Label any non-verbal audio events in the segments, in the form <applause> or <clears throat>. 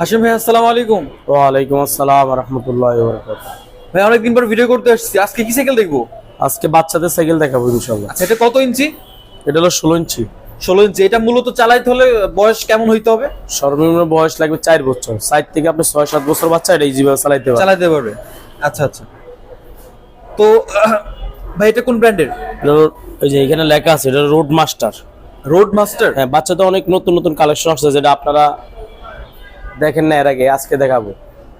হাসিম ভাই আসসালামু আলাইকুম। ওয়ালাইকুম আসসালাম রহমতুল্লাহ ভাই অনেকদিন পর ভিডিও করতে আসছি। আজকে কি সাইকেল দেখব? আজকে বাচ্চাদের সাইকেল দেখাবো ইনশাল্লাহ আচ্ছা এটা কত ইঞ্চি? এটা হলো ষোলো ইঞ্চি। ষোলো ইঞ্চি। এটা মূলত চালাইতে হলে বয়স কেমন হইতে হবে? সর্বনিম্ন বয়স লাগবে চার বছর। সাইড থেকে আপনি ছয় সাত বছর বাচ্চা এটা ইজিভাবে চালাইতে পারে চালাইতে পারবে। আচ্ছা আচ্ছা। তো <clears throat> ভাই এটা কোন ব্র্যান্ডের এই যে এখানে লেখা আছে এটা রোড মাস্টার রোড মাস্টার হ্যাঁ বাচ্চাদের অনেক নতুন নতুন কালেকশন আসছে যেটা আপনারা দেখেন না এর আগে আজকে দেখাবো।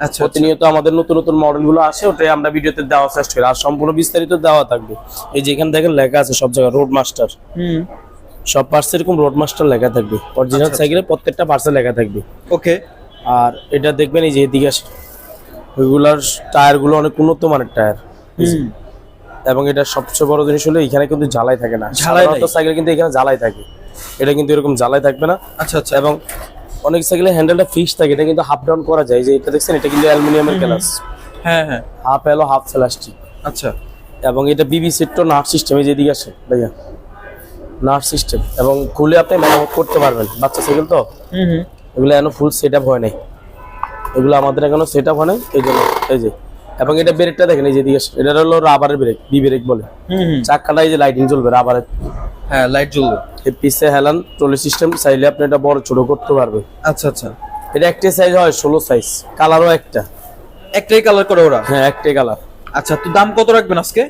আচ্ছা প্রতিনিয়ত আমাদের নতুন নতুন মডেলগুলো আসে ওটাই আমরা ভিডিওতে দেওয়ার চেষ্টা করি। আর সম্পূর্ণ বিস্তারিত দেওয়া থাকবে। এই যে এখানে দেখেন লেখা আছে সব জায়গায় রোড মাস্টার হুম। সব পার্টস এরকম রোড মাস্টার লেখা থাকবে। অরিজিনাল আচ্ছা। সাইকেলে প্রত্যেকটা পার্টসে লেখা থাকবে। ওকে। আর এটা দেখবেন এই যে এদিকে আসে। ওইগুলার টায়ারগুলো অনেক উন্নত মানের টায়ার। এবং এটা সবচেয়ে বড় জিনিস হলো এখানে কিন্তু জ্বালাই থাকে না। ঝালাই সাইকেল কিন্তু এখানে জ্বালাই থাকে। এটা কিন্তু এরকম জ্বালাই থাকবে না। আচ্ছা আচ্ছা। এবং অনেক সাইকেলে হ্যান্ডেলটা ফিক্স থাকে এটা কিন্তু হাফ ডাউন করা যায়। যে এটা দেখছেন এটা কিন্তু অ্যালুমিনিয়ামের গ্লাস হ্যাঁ হ্যাঁ। হাফ এলো হাফ প্লাস্টিক আচ্ছা। এবং এটা বিবি সেটটো নাট সিস্টেম এই যে আছে আসে ভাইয়া। নাট সিস্টেম এবং খুলে আপনি মেরামত করতে পারবেন বাচ্চা সাইকেল তো? হুম হুম। এগুলো এখনও ফুল সেট আপ হয় নাই। এগুলো আমাদের এখনও সেট আপ হয় নাই এই জন্য এই যে। এবং এটা ব্রেকটা দেখেন এই যে আসে। এটা হলো রাবারের ব্রেক বি ব্রেক বলে। হুম হুম। চাক্কাটা এই যে লাইটিং জ্বলবে রাবারের হ্যাঁ লাইট জ্বলবে। এই পিসে হেলান ট্রলি সিস্টেম চাইলে আপনি এটা বড় ছোট করতে পারবেন। আচ্ছা আচ্ছা। এটা একটাই সাইজ হয় ষোলো সাইজ কালারও একটা। একটাই কালার করে ওরা? হ্যাঁ একটাই কালার আচ্ছা তো দাম কত রাখবেন আজকে?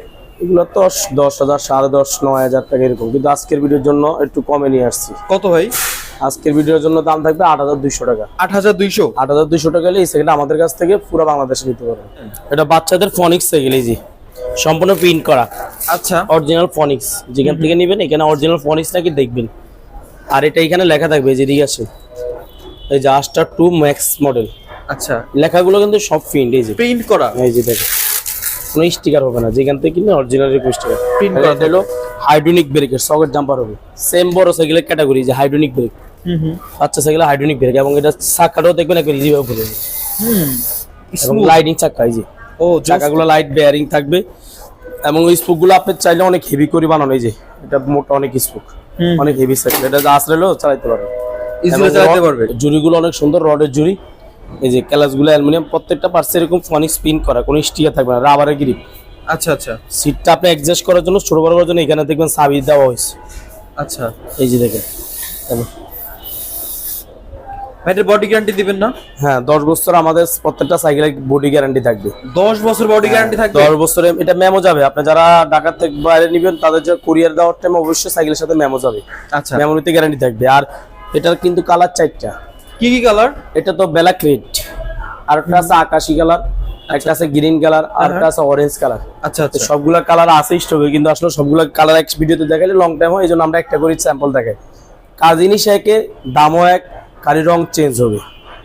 এগুলো তো দশ হাজার সাড়ে দশ নয় হাজার টাকা এরকম। কিন্তু আজকের ভিডিওর জন্য একটু কমে নিয়ে আসছি। কত ভাই? আজকের ভিডিওর জন্য দাম থাকবে আট হাজার দুইশো টাকা। আট হাজার দুইশো? আট হাজার দুইশো টাকা হলে এই সাইকেলটা আমাদের কাছ থেকে পুরো বাংলাদেশে নিতে পারবেন। এটা বাচ্চাদের ফনিক্স সাইকেল এই যে। সম্পূর্ণ প্রিন্ট করা। আচ্ছা। অরিজিনাল ফনিক্স যেখান থেকে নেবেন এখানে অরিজিনাল ফনিক্স নাকি দেখবেন। আর এটা এখানে লেখা থাকবে এই যে আছে এই যে আস্টার টু ম্যাক্স মডেল আচ্ছা। লেখাগুলো কিন্তু সব প্রিন্ট এই যে। প্রিন্ট করা? এই যে দেখেন। কোনো স্টিকার হবে না। যেখান থেকে অরিজিনাল প্রিন্ট করা হলো হাইড্রোনিক ব্রেকের সকেট জাম্পার হবে। সেম বড় সাইকেলের ক্যাটাগরি যে হাইড্রোনিক ব্রেক বাচ্চা সাইকেলে হাইড্রোনিক ব্রেক এবং এটা চাকাটাও দেখবেন একবার ঘুরে এবং লাইটিং চাকা এই যে। ও চাকাগুলো লাইট বেয়ারিং থাকবে। এবং ওই স্পুকগুলো আপনি চাইলে অনেক হেভি করে বানানো এই যে। এটা মোটা অনেক স্পুক। অনেক হেভি সাইকেল এটা আসলেও চালাতে পারবে ইজিলি চালাতে পারবে। জুড়িগুলো অনেক সুন্দর রডের জুড়ি। এই যে ক্যালাসগুলো অ্যালুমিনিয়াম প্রত্যেকটা পার্টস এরকম ফনিক স্পিন করা কোনো স্টিকার থাকবে না রাবারের গ্রিপ আচ্ছা আচ্ছা। সিটটা আপনি অ্যাডজাস্ট করার জন্য ছোট বড় করার জন্য এখানে দেখবেন সাবি দেওয়া হয়েছে। আচ্ছা। এই যে দেখেন ভাই বডি গ্যারান্টি দিবেন না? হ্যাঁ দশ বছর আমাদের প্রত্যেকটা সাইকেলের বডি গ্যারান্টি থাকবে। দশ বছর বডি গ্যারান্টি থাকবে? দশ বছরে এটা মেমো যাবে। আপনি যারা ঢাকা থেকে বাইরে নিবেন তাদের যে কুরিয়ার দেওয়ার টাইম অবশ্যই সাইকেলের সাথে মেমো যাবে। আচ্ছা। মেমোরিতে গ্যারান্টি থাকবে। আর এটার কিন্তু কালার চারটা। কি কি কালার এটা তো ব্ল্যাক রেড আর একটা আছে আকাশি কালার একটা আছে গ্রিন কালার আর একটা আছে অরেঞ্জ কালার আচ্ছা আচ্ছা। সবগুলা কালার আছে স্টকে কিন্তু আসলে সবগুলা কালার এক ভিডিওতে দেখালে লং টাইম হয় এই জন্য আমরা একটা করে স্যাম্পল দেখাই। কাজ জিনিস একে দামও এক কারি রং চেঞ্জ হবে।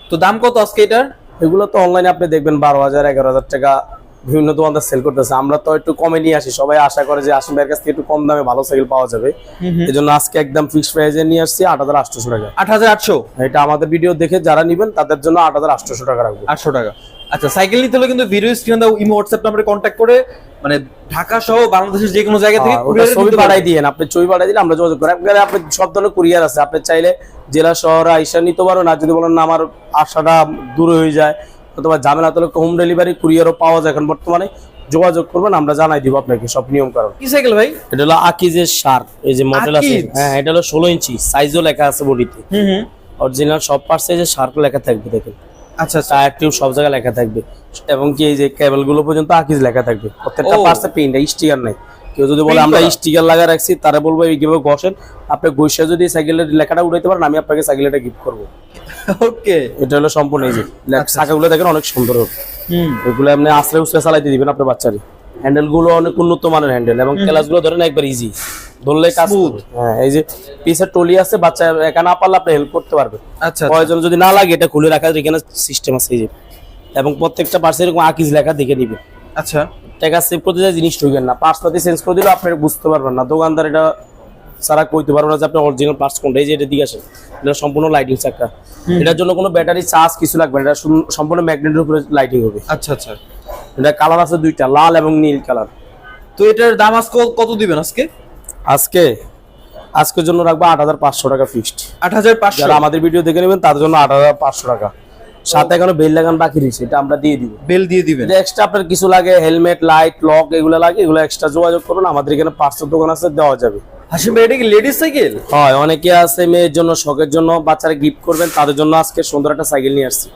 তো দাম কত আজকে এটার? এগুলো তো অনলাইনে আপনি দেখবেন বারো হাজার এগারো হাজার টাকা বিভিন্ন দোকানদার সেল করতেছে। আমরা তো একটু কমে নিয়ে আসি। সবাই আশা করে যে আসিম ভাইয়ের কাছ থেকে একটু কম দামে ভালো সাইকেল পাওয়া যাবে। এই জন্য আজকে একদম ফিক্সড প্রাইসে নিয়ে আসছি আট হাজার আটশোশো টাকা। আট হাজার আটশো? এটা আমাদের ভিডিও দেখে যারা নিবেন তাদের জন্য আট হাজার আটশোশো টাকা রাখব। আটশো টাকা। আচ্ছা সাইকেল নিতে হলে কিন্তু ভিডিও স্ক্রিন দাও ইমো হোয়াটসঅ্যাপ নাম্বারে কন্ট্যাক্ট করে মানে ঢাকা সহ বাংলাদেশের যে কোনো জায়গা থেকে হ্যাঁ, ছবি পাঠাই দিয়েন। আপনি ছবি পাঠাই দিলে আমরা যোগাযোগ করি। আপনার আপনি সব ধরনের কুরিয়ার আছে। আপনি চাইলে জেলা শহর আইসা নিতে পারো না যদি বলেন না আমার আশাটা দূরে হয়ে যায় অথবা ঝামেলা তাহলে হোম ডেলিভারি কুরিয়ারও পাওয়া যায়। এখন বর্তমানে যোগাযোগ করবেন আমরা জানাই দিব আপনাকে সব নিয়ম কারণ কি সাইকেল ভাই? এটা হলো আকিজের সার এই যে মডেল আছে। হ্যাঁ এটা হলো ষোলো ইঞ্চি সাইজও লেখা আছে বডিতে। হুম হুম। অরিজিনাল সব পার্ট সাইজে শার্প লেখা থাকবে দেখেন। আচ্ছা আচ্ছা। টায়ার টিউব সব জায়গায় লেখা থাকবে। এবং কি এই যে কেবলগুলো পর্যন্ত আকিজ লেখা থাকবে। প্রত্যেকটা ও। পার্টসে প্রিন্ট স্টিকার নাই। কেউ যদি বলে আমরা স্টিকার লাগা রাখছি তারা বলব এইভাবে ঘষেন? আপনি গৈসা যদি সাইকেলের লেখাটা উঠাইতে পারেন আমি আপনাকে সাইকেলটা গিফট করব। ওকে। এটা হলো সম্পূর্ণ এই যে আচ্ছা, চাকাগুলো দেখেন অনেক সুন্দর হবে। এগুলো আপনি আশ্রে উসরে চালাইতে দিবেন আপনার বাচ্চারে। হ্যান্ডেলগুলো অনেক উন্নত মানের হ্যান্ডেল এবং ক্লাসগুলো ধরেন একবার ইজি ধরলে কাজ. হ্যাঁ এই যে পিসের টলি আছে বাচ্চা একা না পারলে আপনি হেল্প করতে পারবে আচ্ছা আচ্ছা। প্রয়োজন যদি না লাগে এটা খুলে রাখার এখানে সিস্টেম আছে এই যে। এবং প্রত্যেকটা পার্সে এরকম আকিজ লেখা দেখে নিবে। আচ্ছা। টাকা সেভ করতে যায় জিনিস ঢুকেন না। পার্স পাতি চেঞ্জ করে দিলে আপনি বুঝতে পারবেন না। দোকানদার এটা সারা কইতে পারব না যে আপনি অরিজিনাল পার্টস কোনটা। এই যে এটা দিকে আসে এটা সম্পূর্ণ লাইটিং চাকা। এটার জন্য কোনো ব্যাটারি চার্জ কিছু লাগবে না। এটা সম্পূর্ণ ম্যাগনেটের উপরে লাইটিং হবে। আচ্ছা আচ্ছা। এটা কালার আছে দুইটা লাল এবং নীল কালার তো এটার দাম আজকে কত দিবেন আজকে? আজকে? আজকের জন্য রাখব আট হাজার পাঁচশো টাকা ফিক্সড আট হাজার পাঁচশো। আমাদের ভিডিও দেখে নেবেন তাদের জন্য আট হাজার পাঁচশো টাকা। সাথে এখনও বেল লাগান বাকি রয়েছে এটা আমরা দিয়ে দিব। বেল দিয়ে দিবেন। এক্সট্রা আপনার কিছু লাগে হেলমেট লাইট লক এগুলো লাগে এগুলো এক্সট্রা যোগাযোগ করুন আমাদের এখানে পার্সেল দোকান আছে দেওয়া যাবে। হাসিম ভাই এটা কি লেডিস সাইকেল হয় অনেকে আছে মেয়ের জন্য শখের জন্য বাচ্চারা গিফট করবেন তাদের জন্য আজকে সুন্দর একটা সাইকেল নিয়ে আসছি।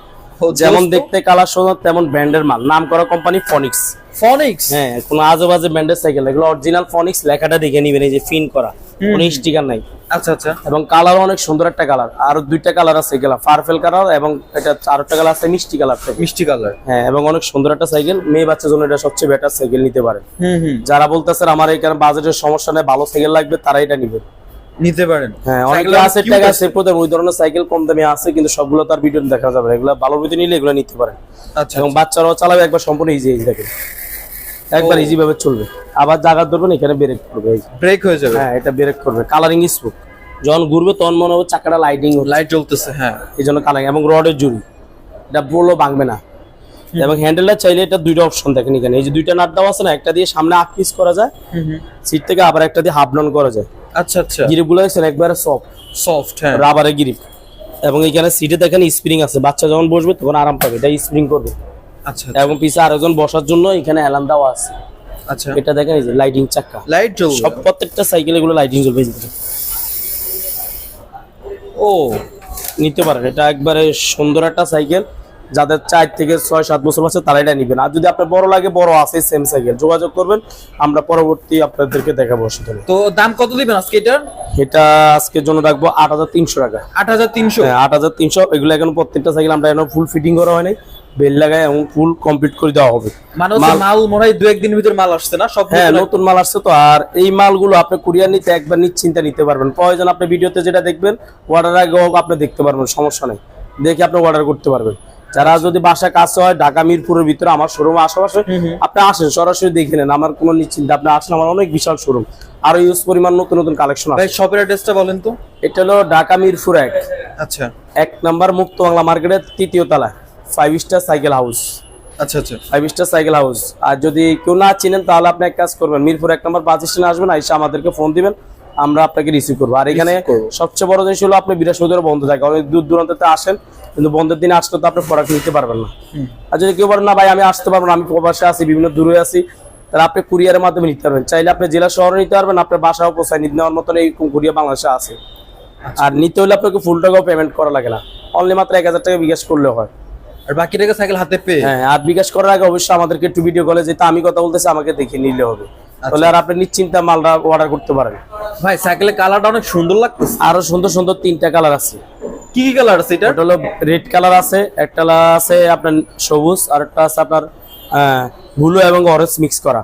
যেমন দেখতে কালার সুন্দর তেমন ব্র্যান্ডের মাল। নাম করা কোম্পানি ফনিক্স ফনিক্স হ্যাঁ কোনো আজে বাজে ব্র্যান্ডের সাইকেল এগুলো অরিজিনাল ফনিক্স লেখাটা দেখে নিবেন এই যে ফিন করা। কোনো স্টিকার নাই। আচ্ছা আচ্ছা। এবং কালার অনেক সুন্দর একটা কালার। আর দুইটা কালার আছে পার্পেল কালার এবং এটা কালার আছে মিষ্টি কালার মিষ্টি কালার। হ্যাঁ এবং অনেক সুন্দর একটা সাইকেল মেয়ে বাচ্চার জন্য এটা সবচেয়ে বেটার সাইকেল নিতে পারে। যারা বলতেছেন আমার এখানে বাজেটের সমস্যা নেই ভালো সাইকেল লাগবে তারা এটা নিবে। নিতে পারেন। হ্যাঁ অনেকে আছে টাকা সেভ করতে ওই ধরনের সাইকেল কম দামে আছে কিন্তু সবগুলো তার ভিডিও দেখা যাবে। এগুলো ভালো ভিডিও নিলে এগুলো নিতে পারেন। আচ্ছা এবং বাচ্চারাও চালাবে একবার সম্পূর্ণ ইজি ইজি দেখেন। একবার ইজি ভাবে চলবে। আবার জায়গা ধরবেন এখানে ব্রেক করবে। ব্রেক হয়ে যাবে। হ্যাঁ এটা ব্রেক করবে। কালারিং স্মুথ যখন ঘুরবে তখন মনে হবে চাকাটা লাইটিং লাইট জ্বলতেছে হ্যাঁ। এই জন্য কালারিং এবং রডের জুড়ি। এটা বলল ভাঙবে না। এবং হ্যান্ডেলটা চাইলে এটা দুইটা অপশন দেখেন এখানে। এই যে দুইটা নাট দেওয়া আছে না একটা দিয়ে সামনে আপ পিস করা যায় সিট থেকে আবার একটা দিয়ে হাফ ডাউন করা যায়। আচ্ছা আচ্ছা। গিরিপগুলো একবারে সফট সফট হ্যাঁ। রাবারের গিরিপ এবং এখানে সিটে দেখেন স্প্রিং আছে। বাচ্চা যখন বসবে তখন আরাম পাবে। এটা স্প্রিং করবে। আচ্ছা এবং পিছে আরেকজন বসার জন্য এখানে অ্যালার্ম দেওয়া আছে। আচ্ছা। এটা দেখেন এই যে লাইটিং চাকা। লাইট জ্বলবে। সব প্রত্যেকটা সাইকেল এগুলো লাইটিং জ্বলবে ও নিতে পারেন। এটা একবারে সুন্দর একটা সাইকেল যাদের চার থেকে ছয় সাত বছর আছে তারা এটা নিবেন। আর যদি আপনার বড় লাগে বড় আছে সেম সাইকেল যোগাযোগ করবেন। আমরা পরবর্তী আপনাদেরকে দেখাবো সেখানে। তো দাম কত দিবেন আজকে এটার? এটা আজকের জন্য রাখব আট হাজার তিনশো টাকা। আট হাজার তিনশো। হ্যাঁ আট হাজার তিনশো। এগুলো এখন প্রত্যেকটা সাইকেল আমরা এখন ফুল ফিটিং করা হয়নি বেল লাগায় এবং ফুল কমপ্লিট করে দেওয়া হবে। মাল মনে হয় দু একদিনের ভিতর মাল আসছে না? সব হ্যাঁ নতুন মাল আসছে তো আর এই মালগুলো আপনি কুরিয়ার নিতে একবার নিশ্চিন্তে নিতে পারবেন। প্রয়োজন আপনি ভিডিওতে যেটা দেখবেন অর্ডার আগেও আপনি দেখতে পারবেন সমস্যা নেই। দেখে আপনি অর্ডার করতে পারবেন। যারা যদি বাসা কাছে হয় ঢাকা মিরপুরের ভিতরে আমার শোরুম আশেপাশে আপনি আসেন সরাসরি দেখে নেন। আমার কোনো নিশ্চিন্তে আপনি আসেন আমার অনেক বিশাল শোরুম আরও ইউজ পরিমাণ নতুন নতুন কালেকশন আছে। শপের অ্যাড্রেসটা বলেন তো। এটা হলো ঢাকা মিরপুর এক। আচ্ছা। এক নাম্বার মুক্ত বাংলা মার্কেটের তৃতীয় তলা ফাইভ স্টার সাইকেল হাউস আচ্ছা আচ্ছা। ফাইভ স্টার সাইকেল হাউস আর যদি কেউ না চিনেন তাহলে আপনি এক কাজ করবেন মিরপুর এক নম্বর বাস স্টেশনে আসবেন এসে আমাদেরকে ফোন দিবেন আমরা আপনাকে রিসিভ করব। আর এখানে সবচেয়ে বড় জিনিস হলো আপনি বৃহস্পতিবার বন্ধ থাকে অনেক দূর দূরান্তে আসেন কিন্তু বন্ধের দিনে আসলে তো আপনি প্রোডাক্ট নিতে পারবেন না। আর যদি কেউ বলেন না ভাই আমি আসতে পারব না আমি প্রবাসে আছি বিভিন্ন দূরে আছি তাহলে আপনি কুরিয়ারের মাধ্যমে নিতে পারবেন। চাইলে আপনি জেলা শহরে নিতে পারবেন আপনার বাসাও পোষায় নিতে নেওয়ার মতন এই কুরিয়ার বাংলাদেশে আছে। আর নিতে হলে আপনাকে ফুল টাকাও পেমেন্ট করা লাগে না। অনলি মাত্র এক হাজার টাকা বিকাশ করলেও হয়। আর বাকি টাকা সাইকেল হাতে পেয়ে? হ্যাঁ আর বিকাশ করার আগে অবশ্যই আমাদেরকে একটু ভিডিও কলে যেটা আমি কথা বলতেছি আমাকে দেখে নিলে হবে। আচ্ছা। তাহলে আর আপনি নিশ্চিন্তা মালটা অর্ডার করতে পারেন। ভাই সাইকেলের কালারটা অনেক সুন্দর লাগতেছে। আরও সুন্দর সুন্দর তিনটা কালার আছে। কি কি কালার আছে এটা হলো রেড কালার আছে একটা আছে আপনার সবুজ আর একটা আছে আপনার ব্লু এবং অরেঞ্জ মিক্স করা।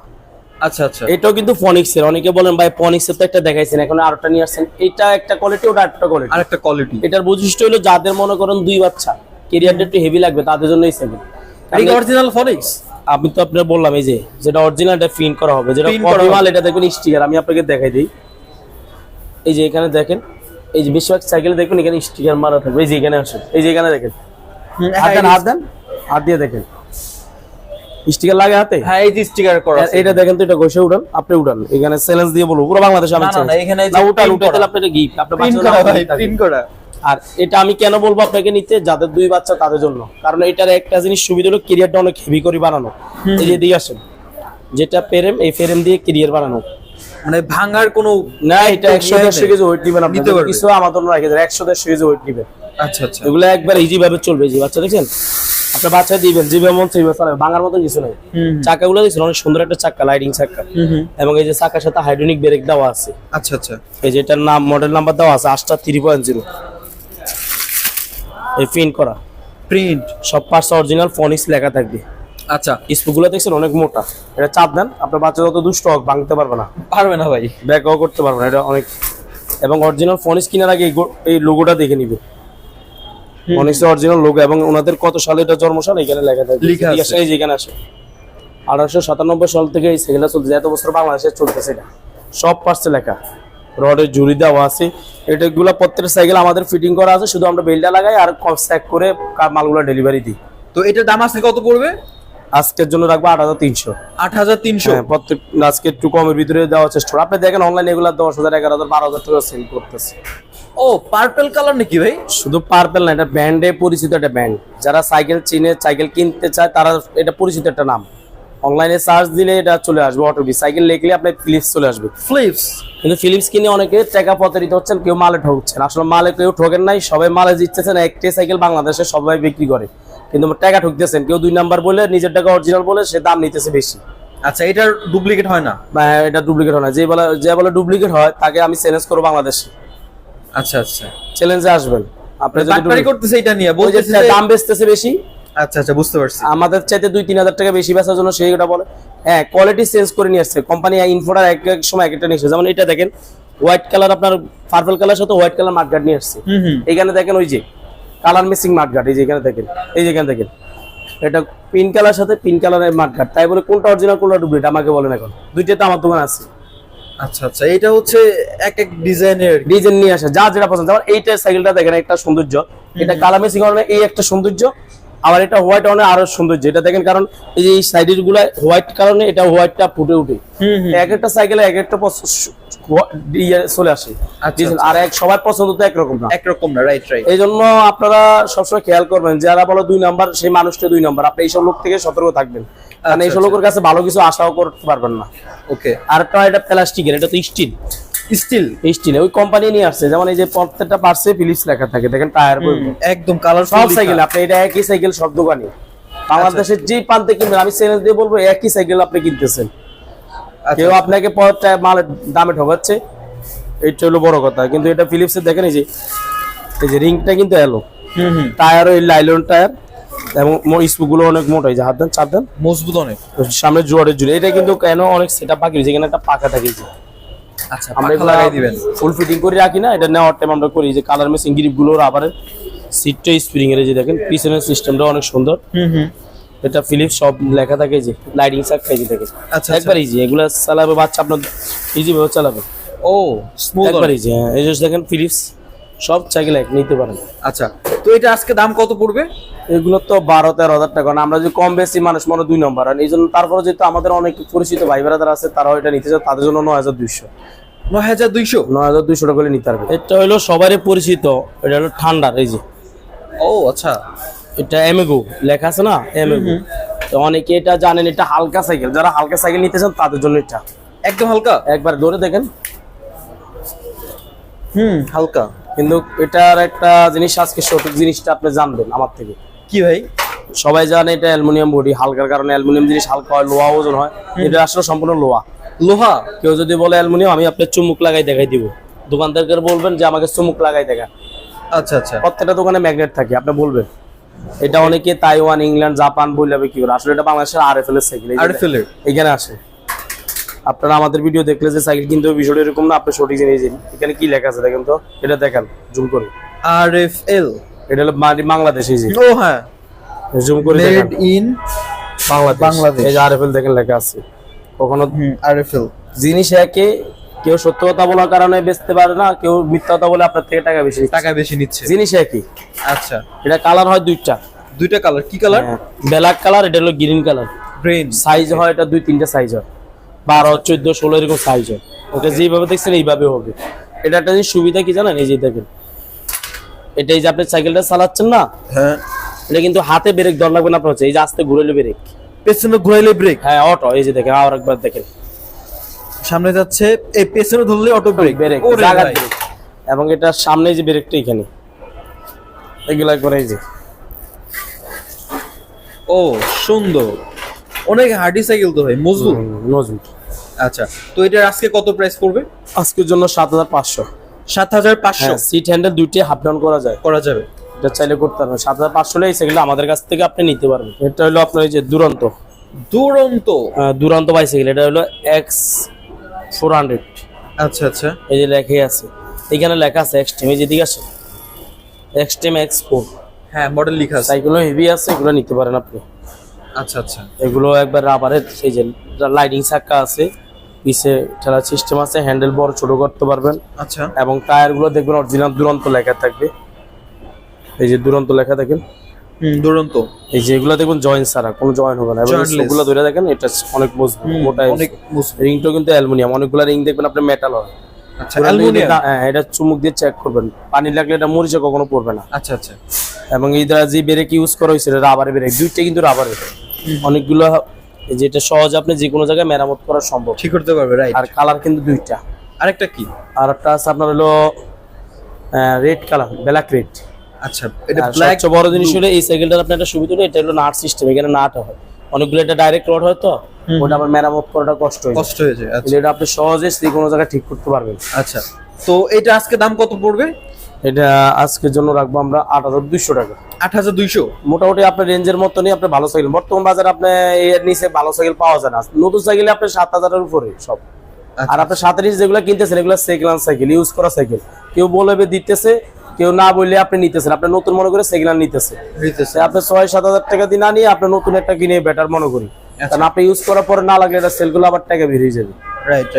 আচ্ছা আচ্ছা। এটাও কিন্তু ফনিক্স এর অনেকে বলেন ভাই ফনিক্স এর তো একটা দেখাইছেন এখন আরেকটা নিয়ে আসছেন। এটা একটা কোয়ালিটি ওটা একটা কোয়ালিটি আর একটা কোয়ালিটি এটার বৈশিষ্ট্য হলো যাদের মনে করেন দুই বাচ্চা কেরিয়ারটা একটু হেভি লাগবে তাদের জন্য এই অরিজিনাল ফনিক্স আমি তো আপনার বললাম এই যে যেটা অরিজিনাল এটা প্রিন্ট করা হবে যেটা এটা দেখবেন স্টিকার আমি আপনাকে দেখাই দিই। এই যে এখানে দেখেন এই যে বেশিরভাগ সাইকেলে দেখবেন এখানে স্টিকার মারা থাকবে। এই যে এখানে আসেন এই যে এখানে দেখেন। হাত দেন হাত দেন। হাত দিয়ে দেখেন। স্টিকার লাগে হাতে? হ্যাঁ এই যে স্টিকার করা এটা দেখেন তো এটা ঘষে উঠান আপনি উঠান। এখানে চ্যালেঞ্জ দিয়ে বলব পুরো বাংলাদেশে আমি না, না, এখানে উঠান আপনার গিফট আপনার প্রিন্ট করা নাম ভাই থাকবে। প্রিন্ট করা। আর এটা আমি কেন বলব আপনাকে নিতে? যাদের দুই বাচ্চা তাদের জন্য। কারণ এটার একটা জিনিস সুবিধা হলো কেরিয়ারটা অনেক হেভি করে বানানো। এই যে দিয়ে আসেন যেটা ফ্রেম এই ফ্রেম দিয়ে কেরিয়ার বানানো। মানে ভাঙার কোনো না এটা একশো ইয়ে দেড়শো নেই। কেজি ওয়েট নিবেন আপনি কিছু আমাদের রাখে দেন একশো দেড়শো কেজি ওয়েট নিবেন। আচ্ছা আচ্ছা। এগুলো একবার ইজি ভাবে চলবে যে বাচ্চা দেখছেন? আপনার বাচ্চা দিবেন যেভাবে মন সেইভাবে ভাঙার মতন কিছু নেই। হুম চাকাগুলো দেখছেন অনেক সুন্দর একটা চাকা লাইটিং চাকা। এবং এই যে চাকার সাথে হাইড্রোনিক ব্রেক দেওয়া আছে। আচ্ছা আচ্ছা। এই যে এটার নাম মডেল নাম্বার দেওয়া আছে আটটা থ্রি পয়েন্ট জিরো এই প্রিন্ট করা। প্রিন্ট সব পার্টস অরিজিনাল ফোনিক্স লেখা থাকবে। আচ্ছা। স্পুগুলো দেখছেন অনেক মোটা। এটা চাপ দেন আপনার বাচ্চা যত দুষ্ট হোক ভাঙতে পারবে না। পারবে না ভাই। ব্যাকও করতে পারবে না এটা অনেক। এবং অরিজিনাল ফোনিক্স কেনার আগে এই লোগোটা দেখে নিবে। ফোনিক্সের অরিজিনাল লোগো এবং ওনাদের কত সালে এটা জন্মসাল এখানে লেখা থাকবে। লেখা এই যে এখানে আসে। আঠারোশো সাতানব্বই সাল থেকে এই সাইকেলটা চলতেছে এত বছর বাংলাদেশে চলতেছে এটা। সব পার্টসে লেখা। রডের জুড়ি দেওয়া আছে। এটাগুলো প্রত্যেকটা সাইকেল আমাদের ফিটিং করা আছে শুধু আমরা বেলটা লাগাই আর স্যাক করে মালগুলো ডেলিভারি দিই। তো এটার দাম আজকে কত পড়বে? আজকের জন্য রাখব আট হাজার তিনশো। আট হাজার তিনশো? হ্যাঁ প্রত্যেক আজকে একটু কমের ভিতরে দেওয়ার চেষ্টা। আপনি দেখেন অনলাইনে এগুলো দশ হাজার এগারো হাজার বারো হাজার টাকা সেল করতেছে। ও পার্পল কালার নাকি ভাই? শুধু পার্পেল না এটা ব্র্যান্ডে পরিচিত একটা ব্র্যান্ড যারা সাইকেল চিনে সাইকেল কিনতে চায় তারা এটা পরিচিত একটা নাম। অনলাইনে সার্চ দিলে এটা চলে আসবে অটোবি সাইকেল লিখলে আপনার ফিলিপস চলে আসবে। ফ্লিপস কিন্তু ফিলিপস কিনে অনেকে টাকা প্রতারিত হচ্ছেন কেউ মালে ঠকছেন আসলে মালে কেউ ঠকেন নাই সবাই মালে জিততেছেন একটাই সাইকেল বাংলাদেশে সবাই বিক্রি করে। কিন্তু টাকা ঠকতেছেন কেউ দুই নাম্বার বলে নিজের টাকা অরিজিনাল বলে সে দাম নিতেছে বেশি। আচ্ছা এটার ডুপ্লিকেট হয় না? বা এটা ডুপ্লিকেট হয় না। যে বলে যে বলে ডুপ্লিকেট হয় তাকে আমি চ্যালেঞ্জ করব বাংলাদেশে। আচ্ছা আচ্ছা। চ্যালেঞ্জে আসবেন। আপনি যদি বাটপারি করতেছে এটা নিয়ে বলতেছে দাম বেচতেছে বেশি আচ্ছা আচ্ছা বুঝতে পারছি। আমাদের চাইতে দুই তিন হাজার টাকা বেশি বেচার জন্য বলে। হ্যাঁ কোয়ালিটি চেঞ্জ করে নিয়ে আসছে। কোম্পানি ইনফোটার এক এক সময় এক একটা নিয়ে আসছে যেমন এটা দেখেন হোয়াইট কালার আপনার পার্পল কালার সাথে হোয়াইট কালার নিয়ে আসছে। এখানে দেখেন ওই যে কালার মিসিং এই যে এখানে দেখেন এই যে এখানে দেখেন। এটা পিঙ্ক কালার সাথে পিঙ্ক কালারের তাই বলে কোনটা অরিজিনাল কোনটা ডুপ্লিকেট আমাকে বলেন এখন। দুইটা তো আমার দোকান আছে। আচ্ছা আচ্ছা এটা হচ্ছে এক এক ডিজাইনের ডিজাইন নিয়ে আসে যা যেটা পছন্দ। যেমন এইটা সাইকেলটা দেখেন একটা সৌন্দর্য। এটা কালার মিসিং কারণে এই একটা সৌন্দর্য। আবার এটা হোয়াইট অনেক আরও সুন্দর যেটা দেখেন কারণ এই যে এই সাইডেরগুলা হোয়াইট কারণে এটা হোয়াইটটা ফুটে উঠে এক একটা সাইকেলে এক একটা ইয়ে চলে আসে। আচ্ছা, আর এক সবার পছন্দ তো একরকম না। একরকম না রাইট রাইট এই জন্য আপনারা সবসময় খেয়াল করবেন যারা বলো দুই নাম্বার সেই মানুষটা দুই নাম্বার আপনি এইসব লোক থেকে সতর্ক থাকবেন। কারণ আচ্ছা, এইসব লোকের কাছে ভালো কিছু আশাও করতে পারবেন না। ওকে আর একটা এটা প্লাস্টিকের এটা তো স্টিল স্টিল। স্টিল ওই কোম্পানি নিয়ে আসছে যেমন এই যে প্রত্যেকটা পার্সে ফিলিপস লেখা থাকে দেখেন টায়ার একদম কালার সব সাইকেল আপনি এটা একই সাইকেল সব দোকানে। বাংলাদেশের যে প্রান্তে কিনবেন আমি চ্যালেঞ্জ দিয়ে বলব একই সাইকেল আপনি কিনতেছেন। আচ্ছা, কেউ আপনাকে মালের দামে ঠকাচ্ছে এইটা হলো বড় কথা। কিন্তু এটা ফিলিপসের দেখেন এই যে এই যে রিংটা কিন্তু এলো। হুম হুম। টায়ার ওই লাইলন টায়ার এবং অনেক মোটা যে হাত দেন চাপ দেন। মজবুত অনেক। সামনে জোয়ারের জুড়ে এটা কিন্তু কেন অনেক সেটা রয়েছে এখানে একটা পাখা থাকে। আচ্ছা আমরা আমরা লাগাই দিবেন। ফুল ফিটিং করে রাখি না এটা নেওয়ার টাইম আমরা করি। যে কালার মেশিন গ্রিপগুলো রাবারের সিটটা স্প্রিং এর যে দেখেন পিছনের সিস্টেমটা অনেক সুন্দর। হুম হুম। এটা ফিলিপস সব লেখা থাকে যে লাইটিং সাক থাকে আচ্ছা, একবার ইজি এগুলা চালাবে বাচ্চা আপনার ইজি ভাবে চালাবে। ও স্মুথ একবার ইজি হ্যাঁ। এই যে দেখেন ফিলিপস সব সাইকেল এক নিতে পারেন। আচ্ছা তো এটা আজকে দাম কত পড়বে? এগুলো তো বারো তেরো হাজার টাকা কারণ আমরা যদি কম বেশি মানুষ মনে দুই নম্বর। আর এই জন্য তারপরে যেহেতু আমাদের অনেক পরিচিত ভাই বেড়াদার আছে তারাও এটা নিতে চায়। তাদের জন্য নয় হাজার দুইশো। নয় হাজার দুইশো? নয় হাজার দুইশো টাকা নিতে পারবে। এটা হলো সবারই পরিচিত। এটা হলো ঠান্ডার এই যে। ও আচ্ছা। এটা এমএগো। লেখা আছে না? এমএগো। তো অনেকে এটা জানেন এটা হালকা সাইকেল। যারা হালকা সাইকেল নিতে চান তাদের জন্য এটা। একদম হালকা? একবার ধরে দেখেন। হুম হালকা। কিন্তু এটার একটা জিনিস আজকে সঠিক জিনিসটা আপনি জানবেন আমার থেকে। কি ভাই? সবাই জানে এটা অ্যালুমিনিয়াম বডি হালকার কারণে অ্যালুমিনিয়াম জিনিস হালকা হয় লোহা ওজন হয়। এটা আসলে সম্পূর্ণ লোহা। লোহা? কেউ যদি বলে অ্যালুমিনিয়াম আমি আপনার চুমুক লাগাই দেখাই দিব। দোকানদারকে বলবেন যে আমাকে চুমুক লাগাই দেখা। আচ্ছা আচ্ছা। প্রত্যেকটা দোকানে ম্যাগনেট থাকে আপনি বলবেন। এটা অনেকে তাইওয়ান ইংল্যান্ড জাপান বলবে কি করে। আসলে এটা বাংলাদেশের আর এফ এল এর? সাইকেল এখানে আসে। আপনারা আমাদের ভিডিও দেখলে যে সাইকেল কিন্তু বিষয়টা এরকম না আপনি সঠিক জিনিস। এখানে কি লেখা আছে দেখেন তো? এটা দেখেন জুম করে আরএফএল? এটা হলো বাংলাদেশ যে। ও হ্যাঁ। জুম করে মেড ইন বাংলাদেশ। বাংলাদেশ। এই যে আরএফএল দেখেন লেখা আছে। কখনো আরএফএল। জিনিস একে কেউ সত্য কথা বলার কারণে বেচতে পারে না কেউ মিথ্যা কথা বলে আপনার থেকে টাকা বেশি টাকা বেশি নিচ্ছে। জিনিস একই। আচ্ছা। এটা কালার হয় দুইটা। দুইটা কালার কি কালার? ব্ল্যাক কালার এটা হলো গ্রিন কালার। গ্রিন সাইজ হয় এটা দুই তিনটা সাইজ হয়। বারো চোদ্দ ষোলো এরকম সাইজ হয়। ওটা যেভাবে দেখছেন এইভাবে হবে। এটা একটা জিনিস সুবিধা কি জানেন? এই যে দেখেন। এটা এই যে আপনি সাইকেলটা চালাচ্ছেন না? হ্যাঁ। এটা কিন্তু হাতে ব্রেক দর লাগবে না আপনার হচ্ছে। এই যে আস্তে ঘুরেলে ব্রেক পেছনে ঘুরাইলে ব্রেক হ্যাঁ অটো এই যে দেখেন আর একবার দেখেন। সামনে যাচ্ছে এই পেছনে ধরলে অটো ব্রেক ব্রেক ব্রেক এবং এটা সামনে যে ব্রেকটা এখানে। এগুলো একবার এই যে। ও সুন্দর। অনেক হার্ডি সাইকেল তো ভাই মজবুত। মজবুত। আচ্ছা তো এটার আজকে কত প্রাইস পড়বে? আজকের জন্য সাত হাজার পাঁচশো। সাত হাজার পাঁচশো। হ্যাঁ সিট হ্যান্ডেল দুইটি হাফ ডাউন করা যায়। করা যাবে। এটা চাইলে করতে পারবেন। সাত হাজার পাঁচশো এই সাইকেলটা আমাদের কাছ থেকে আপনি নিতে পারবেন। এটা হলো আপনার এই যে দুরন্ত। দুরন্ত? আহ, দুরন্ত বাইসাইকেল এটা হলো এক্স ফোর হান্ড্রেড আচ্ছা আচ্ছা। এই যে লেখাই আছে। এখানে লেখা আছে এক্স টিম এই যে দিকে আছে এক্স টিম এক্স ফোর হ্যাঁ মডেল লেখা আছে। সাইকেলও হেভি আছে এগুলো নিতে পারেন আপনি। আচ্ছা আচ্ছা। এগুলো একবার রাবারের এই যে লাইটিং চাক্কা আছে। পিছে ঠেলার সিস্টেম আছে হ্যান্ডেল বড় ছোট করতে পারবেন। আচ্ছা। এবং টায়ারগুলো দেখবেন অরিজিনাল দুরন্ত লেখা থাকবে। এই যে দুরন্ত লেখা হুম দুরন্ত। এই যে এগুলো দেখবেন জয়েন ছাড়া কোনো জয়েন হবে না। এবং। ধরে দেখেন এটা অনেক মজবুত মোটা অনেক। রিংটাও কিন্তু অ্যালুমিনিয়াম অনেকগুলো রিং দেখবেন আপনি মেটাল হয়। আচ্ছা, হ্যাঁ এটা চুমুক দিয়ে চেক করবেন। পানি লাগলে এটা মরিচে কখনো পড়বে না। আচ্ছা আচ্ছা। এবং এই দ্বারা যে ব্রেক ইউজ করা হয়েছে রাবারের ব্রেক দুইটা কিন্তু রাবারের অনেকগুলো এই যে সহজে আপনি যে কোনো জায়গায় মেরামত করা সম্ভব। ঠিক করতে পারবে রাইট আর কালার কিন্তু দুইটা। আরেকটা কি? আর একটা আছে আপনার হলো রেড কালার ব্ল্যাক রেড আচ্ছা এটা ব্ল্যাক সবচেয়ে বড় জিনিস হলো এই সাইকেলটার আপনার একটা সুবিধা হলো এটা হলো নাট সিস্টেম এখানে নাট হয়। অনেকগুলো এটা ডাইরেক্ট রড হয় তো ওটা আবার মেরামত করাটা কষ্ট হয়ে যায়। কষ্ট হয়েছে আচ্ছা। এটা আপনি সহজে যে কোনো জায়গায় ঠিক করতে পারবেন। আচ্ছা তো এটা আজকে দাম কত পড়বে? এটা আজকের জন্য রাখব আমরা আট হাজার দুইশো টাকা। আট হাজার দুইশো? মোটামুটি আপনার রেঞ্জের মতনই আপনি ভালো সাইকেল। বর্তমান বাজারে আপনি এর নিচে ভালো সাইকেল পাওয়া যায় না। নতুন সাইকেলে আপনি সাত হাজারের উপরে সব। আর আপনি সাতের যেগুলো কিনতেছেন এগুলো সেকেন্ড হ্যান্ড সাইকেল ইউজ করা সাইকেল। কেউ বলবে দিতেছে কেউ না বললে আপনি নিতেছেন। আপনি নতুন মনে করে সেকেন্ড হ্যান্ড নিতেছে। আপনি ছয় সাত হাজার টাকা দিয়ে না নিয়ে আপনি নতুন একটা কিনে বেটার মনে করি। কারণ আপনি ইউজ করার পরে না লাগলে এটা সেলগুলো আবার টাকা বেরিয়ে যাবে।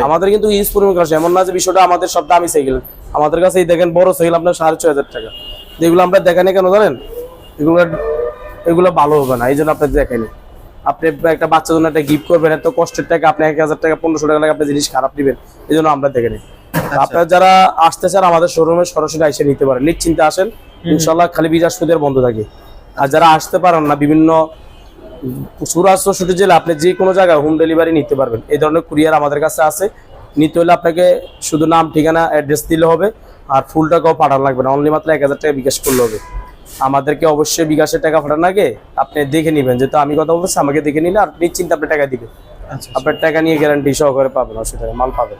আমাদের কিন্তু ইউজ পরিমাণ কাছে এমন না যে বিষয়টা আমাদের সব দামি সাইকেল। আমাদের কাছে এই দেখেন বড় সাইকেল আপনার সাড়ে ছয় হাজার টাকা। যেগুলো আমরা দেখানি কেন জানেন? এগুলো এগুলো ভালো হবে না এই জন্য আপনি দেখাইনি আপনি একটা বাচ্চার জন্য একটা গিফট করবেন এত কষ্টের টাকা আপনি এক হাজার টাকা পনেরোশো টাকা লাগে আপনি জিনিস খারাপ দিবেন এই জন্য আমরা দেখানি আপনার যারা আসতে চান আমাদের শোরুমে সরাসরি এসে নিতে পারেন। নিশ্চিন্তে আসেন। ইনশাল্লাহ খালি বৃহস্পতিবার বন্ধ থাকে। আর যারা আসতে পারেন না বিভিন্ন সুরাজ চৌষট্টি জেলা আপনি যে কোনো জায়গায় হোম ডেলিভারি নিতে পারবেন। এই ধরনের কুরিয়ার আমাদের কাছে আছে। নিতে হলে আপনাকে শুধু নাম ঠিকানা অ্যাড্রেস দিলে হবে। আর ফুল টাকাও পাঠানো লাগবে না। অনলি মাত্র এক হাজার টাকা বিকাশ করলে হবে। আমাদেরকে অবশ্যই বিকাশের টাকা পাঠানো আগে আপনি দেখে নেবেন। যেহেতু আমি কথা বলছি আমাকে দেখে নিলে আর নিশ্চিন্তে আপনি টাকা দিবেন। আচ্ছা আপনার টাকা নিয়ে গ্যারান্টি সহকারে পাবেন অসুবিধা মাল পাবেন।